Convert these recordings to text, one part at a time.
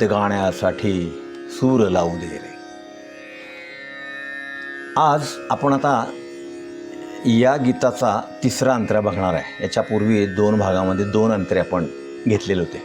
गीत गाण्यासाठी सूर लावू दे रे आज आपण आता या गीताचा तिसरा अंतरा बघणार आहे. याच्यापूर्वी दोन भागामध्ये दोन अंतरे आपण घेतलेले होते.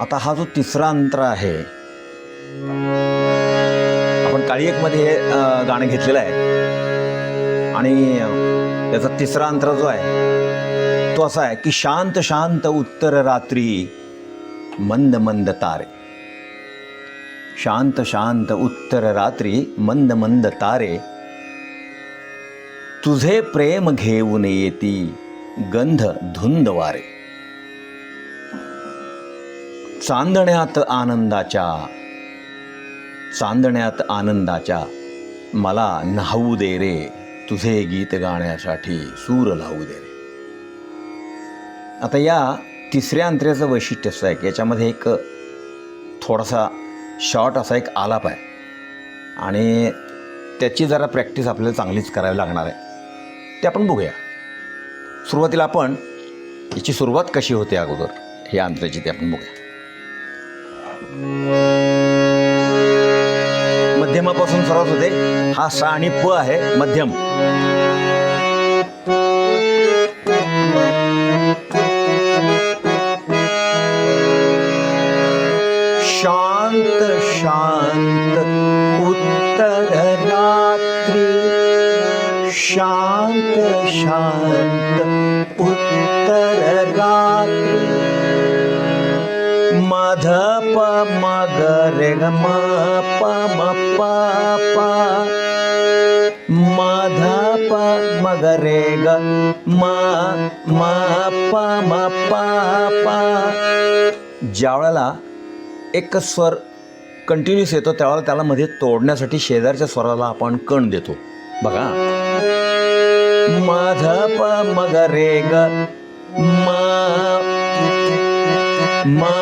आता हा जो तिसरा अंतरा आहे आपण काळीएकमध्ये हे गाणं घेतलेलं आहे. आणि त्याचा तिसरा अंतरा जो आहे तो असा आहे की शांत शांत उत्तर रात्री मंद मंद तारे. शांत शांत उत्तर रात्री मंद मंद तारे. तुझे प्रेम घेऊन येती गंध धुंद वारे चांदण्यात आनंदाच्या चांदण्यात आनंदाच्या मला न्हावू दे रे तुझे गीत गाण्यासाठी सूर लावू दे रे. आता या तिसऱ्या अंतऱ्याचं वैशिष्ट्य असं आहे की याच्यामध्ये एक थोडासा शॉर्ट असा एक आलाप आहे. आणि त्याची जरा प्रॅक्टिस आपल्याला चांगलीच करावी लागणार आहे. ते आपण बघूया. सुरुवातीला आपण याची सुरुवात कशी होते अगोदर? हे अंतराची ते आपण बघूया. मध्यमापासून सुरुवात होते. हा सा आणि प आहे मध्यम. उत्तर रात्री शांत शांत उत्तर मध प मग म प म प प मध प मग रे ग म म प म प प। ज्या वेळेला एक स्वर कंटिन्युअस येतो त्यावेळेला त्याला मध्ये तोडण्यासाठी शेजारच्या स्वराला आपण कण देतो. बघा. माझ प मग रे ग. म मा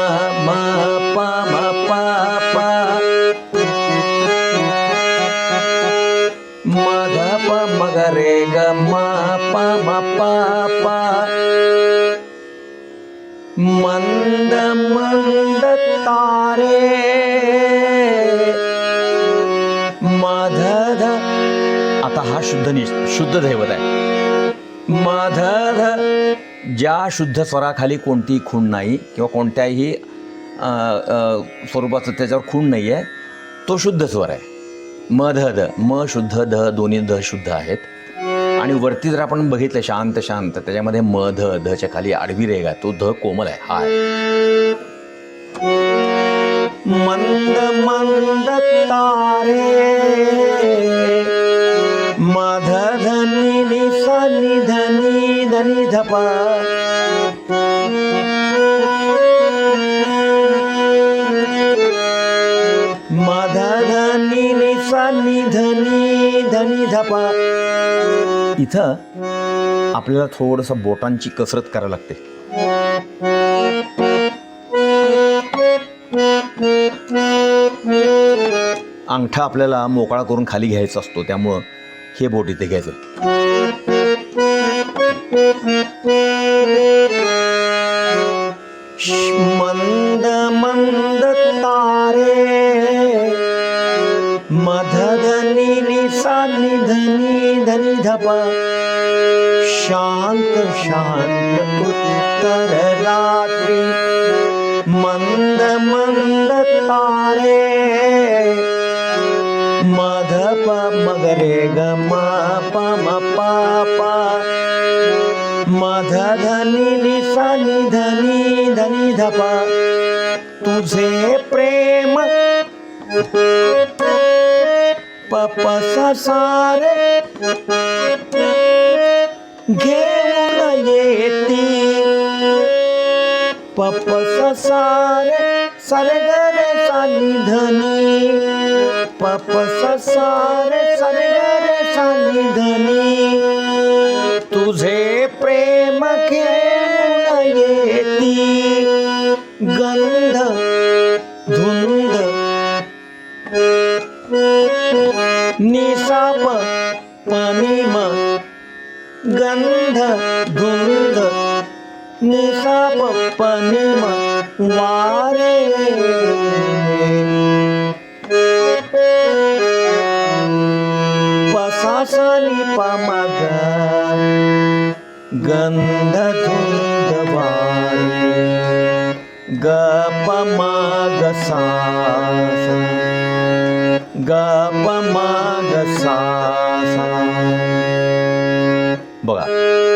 म प प प मध प. मग रे ग. म प म प. मंद मंद तारे। मधध। आता हा शुद्ध नि शुद्ध दैवत आहे. मधध। ज्या शुद्ध स्वराखाली कोणतीही खूण नाही किंवा कोणत्याही स्वरूपाचं त्याच्यावर खूण नाही आहे तो शुद्ध स्वर आहे. मधध म शुद्ध ध दोन्ही ध शुद्ध आहेत. आणि वरती जर आपण बघितलं शांत शांत त्याच्यामध्ये म ध धच्या खाली आडवी रेगा तो ध कोमल आहे. हा मंद मंद तारे मध धनी निसा निधनी धनी धपा मध धनी निसा निधनी धनी धपा इथं आपल्याला थोडंसं बोटांची कसरत करावी लागते. अंगठा आपल्याला मोकळा करून खाली घ्यायचा असतो त्यामुळं हे बोट इथे घ्यायचं. बाबा शांत शांत उत्तर रात्री। मंद मंद तारे। मध प मगरे ग म प म मध धनी निसा धनी धनी धपा। तुझे प्रेम। पप सारे। पपस सारे सरगरे सानिधनी. पपस सारे सरगरे सानिधनी. पनिम गंध धुंद निसा पप्प निम वारे पसासली पमग गंध धुंद वारे ग पमग सा ग पमग सा बघा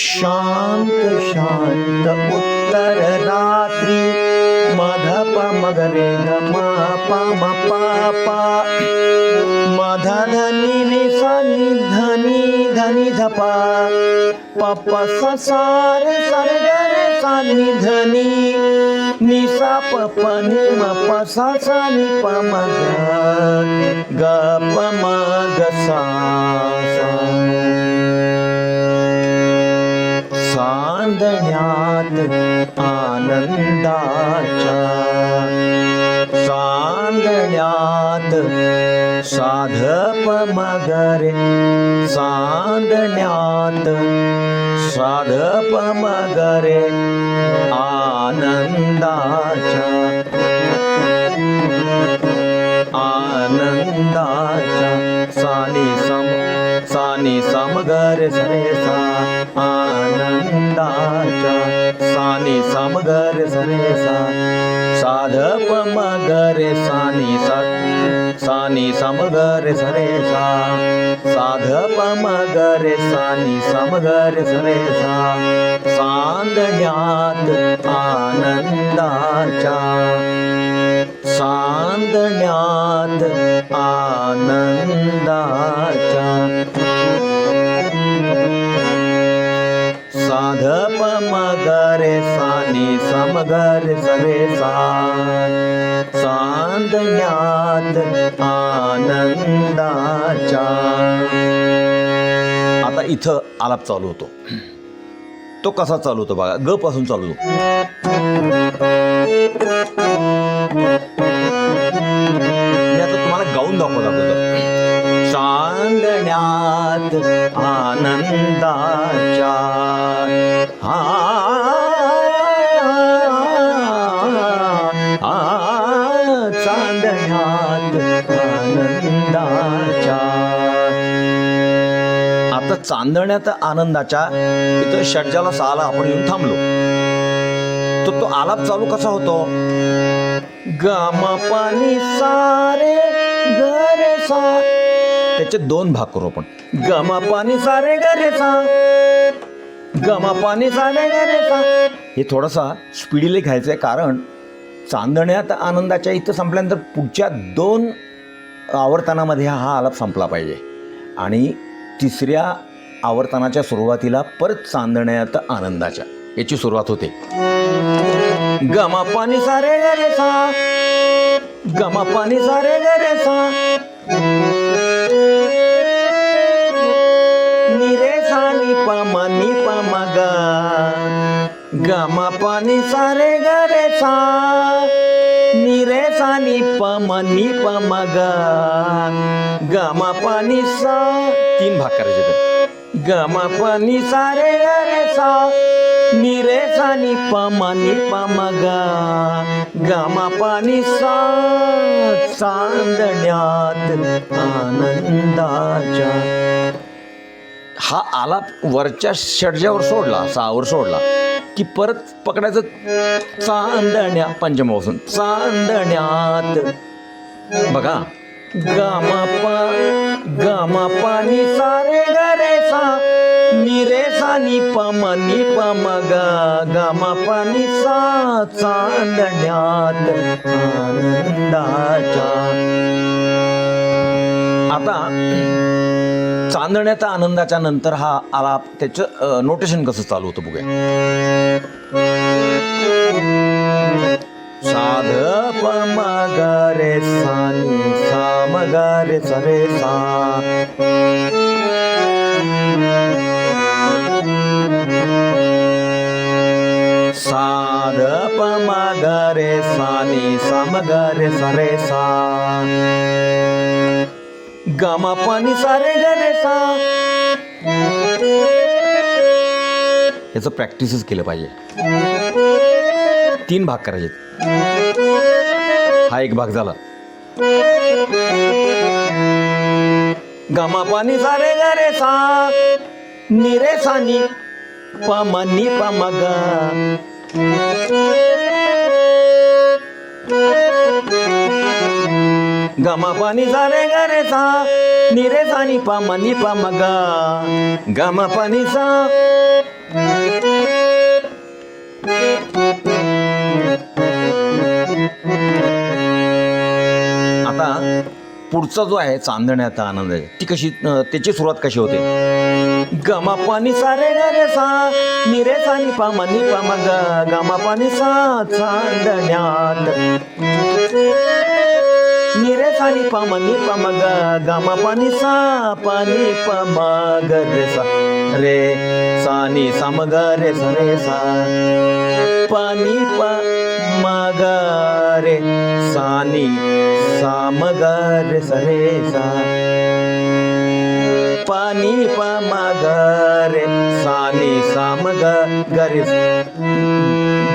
शांत शांत उत्तर रात्री. मधप मगरे ग म प म पा पा. मध धनी नि धनी धनी धपा. पप ससार सरगर सनि सा नि धनी. निसा पप नि म प सा नि प म ग प म ग सा. ज्ञात आनन्द सात साधप मगर सात साधप मगर आनन्द आनंदाच्या सानी सम सानी समगर सरेसा आनंदाच्या सानी समगर सरेसा साधप मगर सानी सा सानी समगर सरे सा. साधप मगरे सानी समगर सरे सा. सांदण्यात आनंदाच्या सांदण्यात आनंदाच्या साधप मगरे सानी समगर सरे सा साध्ञा आनंदाचा। आता इथं आलाप चालू होतो. तो कसा चालू होतो बघा. ग पासून चालू होतो. तुम्हाला गाऊन दाखवत अगोदर चांदण्यात आनंदाच्या हा आ, चांदण्यात आनंदाच्या आता चांदण्यात आनंदाच्या इथं षटजाला सहाला आपण येऊन थांबलो. तर तो आलाप चालू कसा होतो? गम पाणी सारे घर सा त्याचे दोन भाग करू आपण गम पाणी सारे गरे सा गम पाणी सारे गरे सा हे थोडासा स्पीडीले घ्यायचं आहे कारण चांदण्यात आनंदाच्या इथं संपल्यानंतर पुढच्या दोन आवर्तनामध्ये हा आलाप संपला पाहिजे. आणि तिसऱ्या आवर्तनाच्या सुरुवातीला परत चांदण्यात आनंदाच्या. याची सुरुवात होते. गमा पाणी सारे गरे सा गमा पाणी सारे गरे गमा पाणी सारे गरे सा निरे सा नि प म नि प म ग. गमा पाणी सा तीन भाग करायचे ते गमा पाणी सारे गरे सा निरे सा नि प म नि प म ग. गमा पाणी सा चांदण्यात आनंदाच्या. हा आलाप वरच्या षडज्यावर सोडला सहावर सोडला. की परत पकडायचं चांदण्या पंचमापासून चांदण्यात. बघा. गामा पा गामा पाणी सारे गरे सा निरे सा नि प नि प म ग गामा पाणी सा चांदण्यात. आनंदा चांदण्याच्या आनंदाच्या नंतर हा आलाप त्याचं नोटेशन कसं चालू होतं बघूया. साध प मग ग रे सानी नि सा ग रे सा. रे सा साध प मग ग रे सा नि सा ग रे सरे रे सा. गामा पाणी सारे गणेशा. याचं प्रॅक्टिसच केलं पाहिजे. तीन भाग करायचे हा एक भाग झाला. गामा पाणी सारे गणेशा. सा निरे सानी पामा गा गमा पानी सारे गरे सा निरे सानी पमनी पमगा गमा पानी सा. आता पुढचा जो आहे चांदण्याचा आनंद आहे ती कशी त्याची सुरुवात कशी होते? गमा पाणी सारे गरे सा निरे सा नि पा नि पामा गमा पाणी सा चांदण्यात. निरे सा नि पा मा नि सा पानी पा ग रे सा रे सानी नि ग रे सा रे सा. पानी पा मा ग रे सानी साम ग रे सा रे सा. पानी प ग रे सानी साम ग ग रे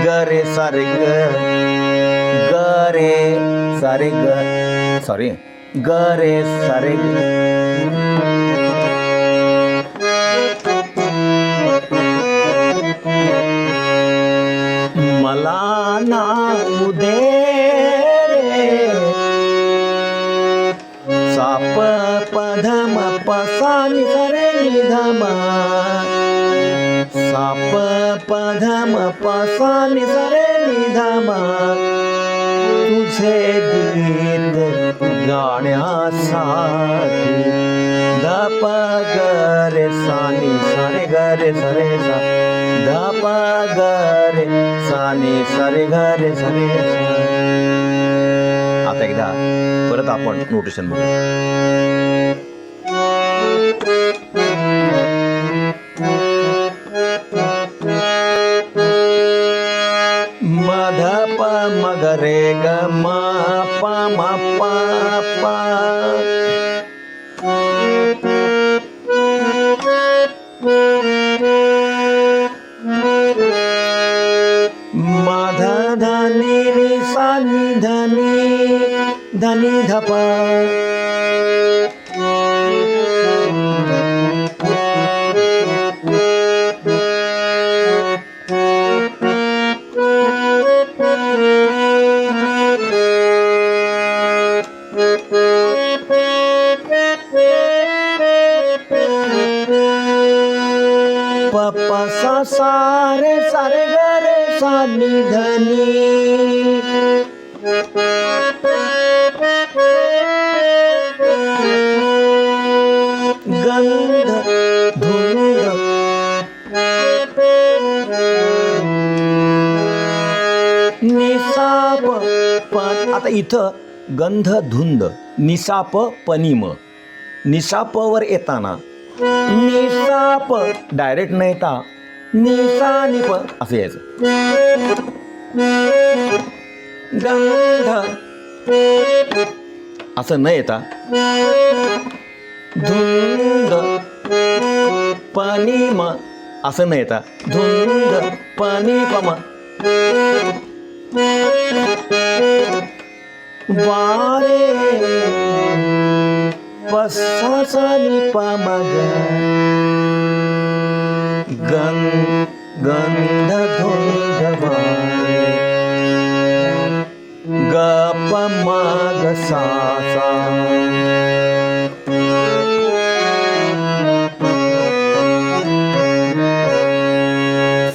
ग रे सा रे ग ग रे सा रे ग. सॉरी ग रे सा परत आपण निधनी धनी। गंध धुंद। निसाप पण आता इथं गंध धुंद निसाप पनिम. निसापवर येताना. निसाप डायरेक्ट न येता निसा निप असं यायचं. गंध. असं न येता धुंद पाणी म. असं न येता धुंद पाणी पम वारे पसासानी मग गं गंध धुंद गप माग सासा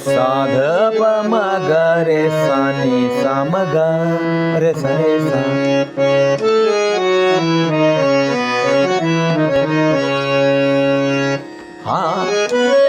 साध मग रे सानी सामग रे सरे सा हा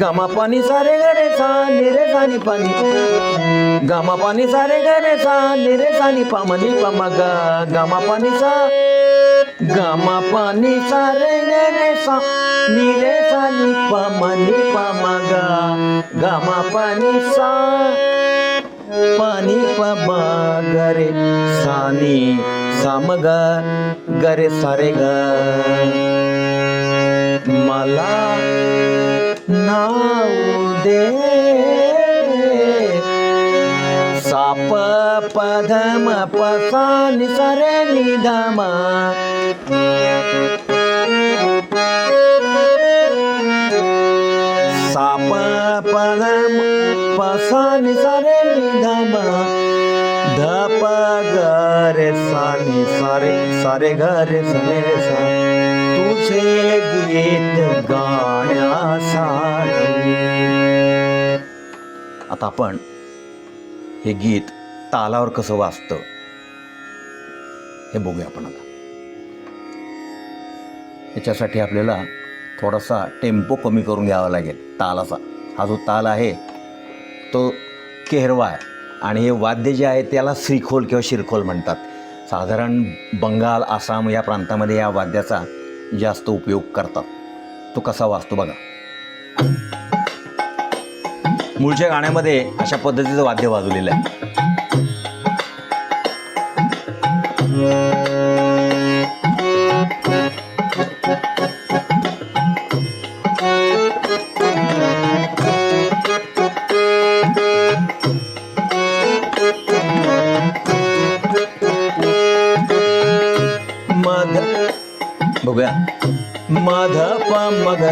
गमा पाणी सारे गरे सा निरे सानी पाणी. पा नि गमा पानी सारे गरे सा निरे सानी पामनी पा म नि गमा पानी सा गमा पाणी सारे गरे सा निरे सानी पामनी पा म नि गमा पानी सा पाणी म गरे सानी साम गरे सारे ग मला नाव दे. साप पधम पसान सरे निधमा. साप पधम पसान सरे निधमा. धप गर सानी सारे सारे घर सरे सा तुझे गीत गाण्यासाठी आता आपण हे गीत तालावर कसं वाचतं हे बघूया आपण आता. याच्यासाठी आपल्याला थोडासा टेम्पो कमी करून घ्यावा लागेल तालाचा. हा जो ताल आहे तो केहरवा आहे. आणि हे वाद्य जे आहे त्याला श्रीखोल किंवा शिरखोल म्हणतात. साधारण बंगाल आसाम या प्रांतामध्ये या वाद्याचा जास्त उपयोग करतात. तो कसा वाजतो बघा. मूळच्या गाण्यामध्ये अशा पद्धतीचं वाद्य वाजवलेलं आहे.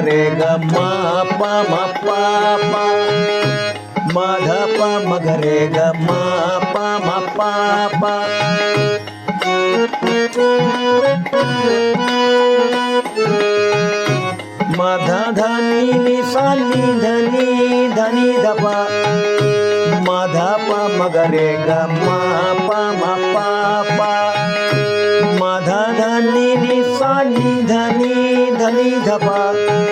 रे ग म प म प प मध प मग रे ग म प म प प मध धनी नि सा नि धनी धनी धप मध प मग रे ग म प म प प मध धनी नि सा नि धनी धनी धप पप सा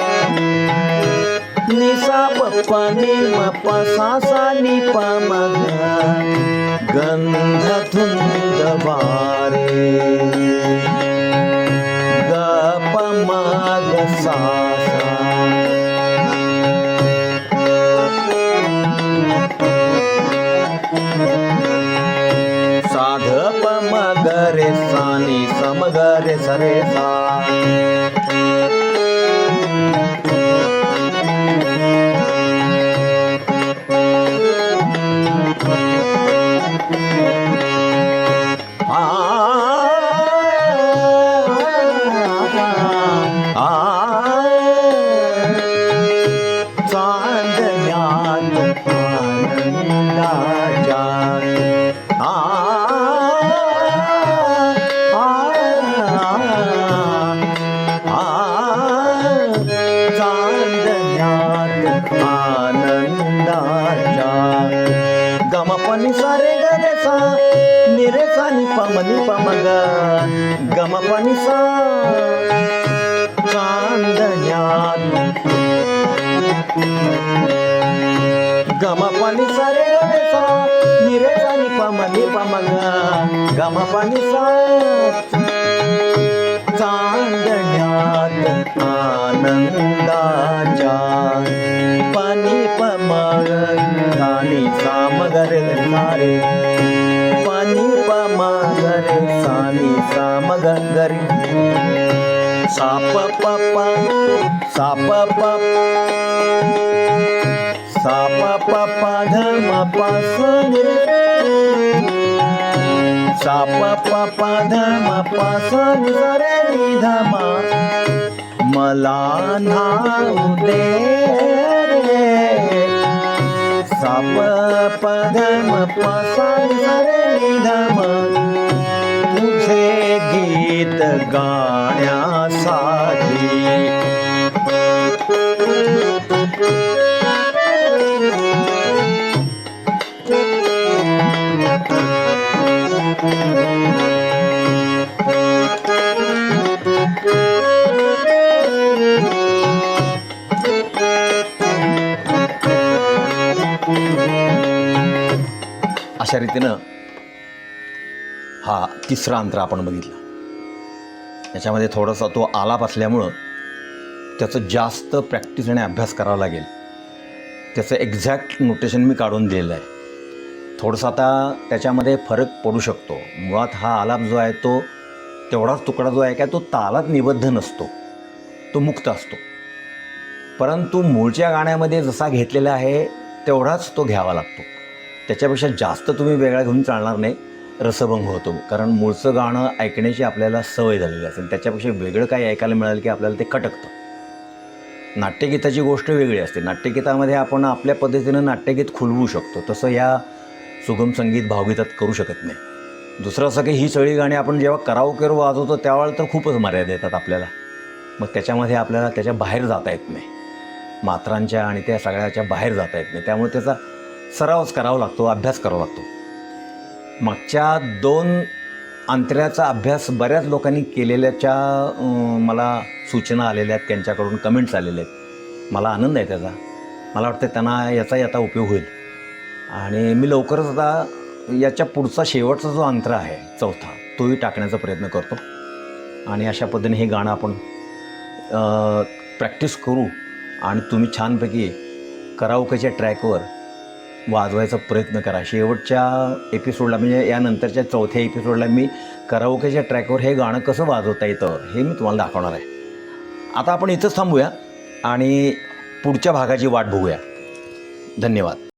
रे सा रे रे सा नि धनी निसाप पानी म पसानी पम निसाप पानी म पसासानी पम गंध धुंद वारे ग ग सा सा. साध पम गरे सानी सम गरे सरे सा. ग गम पाणी सा चांदण्यात आनंदाच्या पाणी पम गाणी साम गरे सारे पाणी पम गरे सानी साम गरे साप पप साप पप साप पप धम पासन साप पप धम स रे निधमा मला नाव दे रे. साप पधम स रे निधमा तुझे गीत गाण्या अशा रीतीनं हा तिसरा अंतर आपण बघितला. याच्यामध्ये थोडासा तो आलाप असल्यामुळं त्याचं जास्त प्रॅक्टिस आणि अभ्यास करावा लागेल. त्याचं एक्झॅक्ट नोटेशन मी काढून दिलेलं आहे. थोडंसं आता त्याच्यामध्ये फरक पडू शकतो. मुळात हा आलाप जो आहे तो तेवढाच तुकडा जो आहे काय तो तालात निबद्ध नसतो. तो मुक्त असतो. परंतु मूळच्या गाण्यामध्ये जसा घेतलेला आहे तेवढाच तो घ्यावा लागतो. त्याच्यापेक्षा जास्त तुम्ही वेगळा घेऊन चालणार नाही रसभंग होतो. कारण मूळचं गाणं ऐकण्याची आपल्याला सवय झालेली असेल. त्याच्यापेक्षा वेगळं काही ऐकायला मिळालं की आपल्याला ते खटकतं. नाट्यगीताची गोष्ट वेगळी असते. नाट्यगीतामध्ये आपण आपल्या पद्धतीनं नाट्यगीत खुलवू शकतो. तसं या सुगम संगीत भावगीतात करू शकत नाही. दुसरं असं की ही सगळी गाणी आपण जेव्हा करावकेवर वाजवतो त्यावेळेला तर खूपच मर्यादा येतात आपल्याला. मग त्याच्यामध्ये आपल्याला त्याच्या बाहेर जाता येत नाही. मात्रांच्या आणि त्या सगळ्याच्या बाहेर जाता येत नाही. त्यामुळे त्याचा सरावच करावा लागतो अभ्यास करावा लागतो. मागच्या दोन अंतऱ्याचा अभ्यास बऱ्याच लोकांनी केलेल्याच्या मला सूचना आलेल्या आहेत त्यांच्याकडून कमेंट्स आलेले आहेत. मला आनंद आहे त्याचा. मला वाटतं त्यांना याचाही आता उपयोग होईल. आणि मी लवकरच आता याच्या पुढचा शेवटचा जो अंतर आहे चौथा तोही टाकण्याचा प्रयत्न करतो. आणि अशा पद्धतीने हे गाणं आपण प्रॅक्टिस करू. आणि तुम्ही छानपैकी करावकेच्या ट्रॅकवर वाजवायचा प्रयत्न करा. शेवटच्या एपिसोडला म्हणजे यानंतरच्या चौथ्या एपिसोडला मी कराओकेच्या ट्रॅकवर हे गाणं कसं वाजवता येतं हे मी तुम्हाला दाखवणार आहे. आता आपण इथंच थांबूया आणि पुढच्या भागाची वाट बघूया. धन्यवाद.